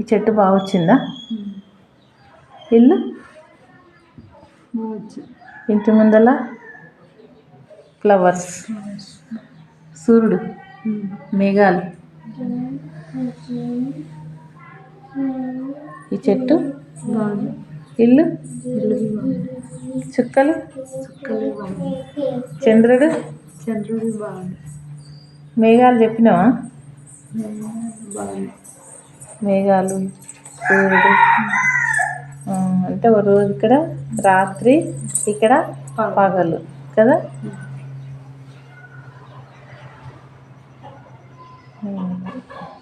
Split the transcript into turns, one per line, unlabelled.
ఈ చెట్టు బాగా వచ్చిందా? ఇల్లు? ఇంటి ముందల? ఫ్లవర్స్. సూర్యుడు. మేఘాలు. ఈ చెట్టు? ఇల్లు? చుక్కలు? చంద్రుడు?
చంద్రుడు
మేఘాలు చెప్పినావా? మేఘాలు సూర్యుడు. అంటే ఒక రోజు ఇక్కడ రాత్రి ఇక్కడ పగలు. కదా?
Mm-hmm.